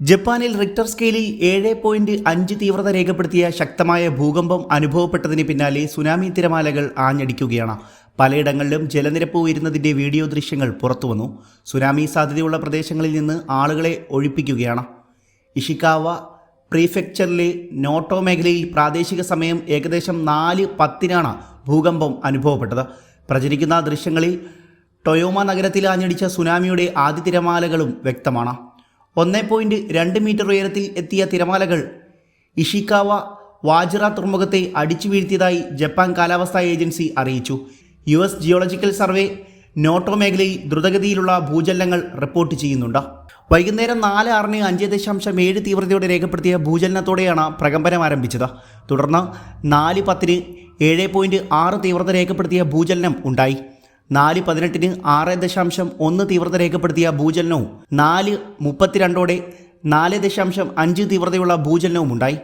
ജപ്പാനിൽ റിക്ടർ സ്കെയിലിൽ ഏഴ് പോയിന്റ് അഞ്ച് തീവ്രത രേഖപ്പെടുത്തിയ ശക്തമായ ഭൂകമ്പം അനുഭവപ്പെട്ടതിന് പിന്നാലെ സുനാമി തിരമാലകൾ ആഞ്ഞടിക്കുകയാണ്. പലയിടങ്ങളിലും ജലനിരപ്പ് ഉയരുന്നതിന്റെ വീഡിയോ ദൃശ്യങ്ങൾ പുറത്തുവന്നു. സുനാമി സാധ്യതയുള്ള പ്രദേശങ്ങളിൽ നിന്ന് ആളുകളെ ഒഴിപ്പിക്കുകയാണ്. ഇഷിക്കാവ പ്രീഫെക്ചറിലെ നോട്ടോ മേഖലയിൽ പ്രാദേശിക സമയം ഏകദേശം നാല് പത്തിനാണ് ഭൂകമ്പം അനുഭവപ്പെട്ടത്. പ്രചരിക്കുന്ന ദൃശ്യങ്ങളിൽ ടൊയോമ നഗരത്തിൽ ആഞ്ഞടിച്ച സുനാമിയുടെ ആദ്യ തിരമാലകളും വ്യക്തമാണ്. ഒന്ന് പോയിന്റ് രണ്ട് മീറ്റർ ഉയരത്തിൽ എത്തിയ തിരമാലകൾ. ഇഷിക്കാവ വാജിറ തുറമുഖത്തെ അടിച്ചു വീഴ്ത്തിയതായി ജപ്പാൻ കാലാവസ്ഥാ ഏജൻസി അറിയിച്ചു. U S geological survey Noto മേഖലയിൽ ദ്രുതഗതിയിലുള്ള ഭൂചലനങ്ങൾ റിപ്പോർട്ട് ചെയ്യുന്നുണ്ട്. വൈകുന്നേരം നാല് ആറിന് അഞ്ച് ദശാംശം ഏഴ് തീവ്രതയോടെ രേഖപ്പെടുത്തിയ ഭൂചലനത്തോടെയാണ് പ്രകമ്പനം ആരംഭിച്ചത്. തുടർന്ന് നാല് പത്തിന് ഏഴ് പോയിന്റ് ആറ് തീവ്രത രേഖപ്പെടുത്തിയ ഭൂചലനം ഉണ്ടായി. നാല് പതിനെട്ടിന് ആറ് ദശാംശം ഒന്ന് തീവ്രത രേഖപ്പെടുത്തിയ ഭൂചലനവും നാല് മുപ്പത്തിരണ്ടോടെ നാല് ദശാംശം അഞ്ച് തീവ്രതയുള്ള ഭൂചലനവും ഉണ്ടായി.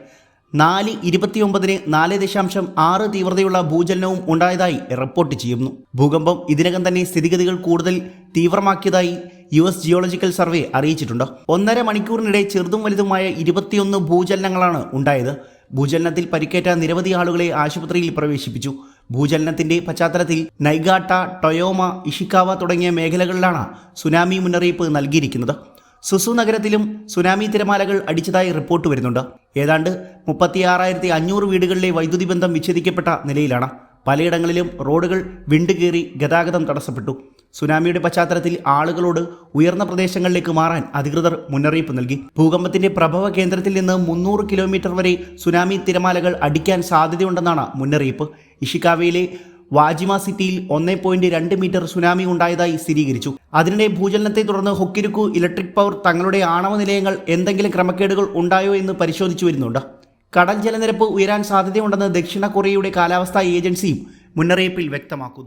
നാല് ഇരുപത്തിയൊമ്പതിന് നാല് ദശാംശം ആറ് തീവ്രതയുള്ള ഭൂചലനവും ഉണ്ടായതായി റിപ്പോർട്ട് ചെയ്യുന്നു. ഭൂകമ്പം ഇതിനകം തന്നെ സ്ഥിതിഗതികൾ കൂടുതൽ തീവ്രമാക്കിയതായി യു എസ് ജിയോളജിക്കൽ സർവേ അറിയിച്ചിട്ടുണ്ട്. ഒന്നര മണിക്കൂറിനിടെ ചെറുതും വലുതുമായ ഇരുപത്തിയൊന്ന് ഭൂചലനങ്ങളാണ് ഉണ്ടായത്. ഭൂചലനത്തിൽ പരിക്കേറ്റ നിരവധി ആളുകളെ ആശുപത്രിയിൽ പ്രവേശിപ്പിച്ചു. ഭൂചലനത്തിന്റെ പശ്ചാത്തലത്തിൽ നൈഗാട്ട ടൊയോമ ഇഷിക്കാവ തുടങ്ങിയ മേഖലകളിലാണ് സുനാമി മുന്നറിയിപ്പ് നൽകിയിരിക്കുന്നത്. സുസു നഗരത്തിലും സുനാമി തിരമാലകൾ അടിച്ചതായി റിപ്പോർട്ട് വരുന്നുണ്ട്. ഏതാണ്ട് മുപ്പത്തിയാറായിരത്തി അഞ്ഞൂറ് വീടുകളിലെ വൈദ്യുതി ബന്ധം വിച്ഛേദിക്കപ്പെട്ട നിലയിലാണ്. പലയിടങ്ങളിലും റോഡുകൾ വിണ്ടുകീറി ഗതാഗതം തടസ്സപ്പെട്ടു. സുനാമിയുടെ പശ്ചാത്തലത്തിൽ ആളുകളോട് ഉയർന്ന പ്രദേശങ്ങളിലേക്ക് മാറാൻ അധികൃതർ മുന്നറിയിപ്പ് നൽകി. ഭൂകമ്പത്തിന്റെ പ്രഭവ കേന്ദ്രത്തിൽ നിന്ന് മുന്നൂറ് കിലോമീറ്റർ വരെ സുനാമി തിരമാലകൾ അടിക്കാൻ സാധ്യതയുണ്ടെന്നാണ് മുന്നറിയിപ്പ്. ഇഷിക്കാവയിലെ വാജിമ സിറ്റിയിൽ ഒന്നേ പോയിന്റ് രണ്ട് മീറ്റർ സുനാമി ഉണ്ടായതായി സ്ഥിരീകരിച്ചു. അതിനിടെ ഭൂചലനത്തെ തുടർന്ന് ഹൊക്കിരുക്കു ഇലക്ട്രിക് പവർ തങ്ങളുടെ ആണവ നിലയങ്ങൾ എന്തെങ്കിലും ക്രമക്കേടുകൾ ഉണ്ടായോ എന്ന് പരിശോധിച്ചു വരുന്നുണ്ട്. കടൽ ജലനിരപ്പ് ഉയരാൻ സാധ്യതയുണ്ടെന്ന് ദക്ഷിണ കൊറിയയുടെ കാലാവസ്ഥാ ഏജൻസിയും മുന്നറിയിപ്പിൽ വ്യക്തമാക്കുന്നു.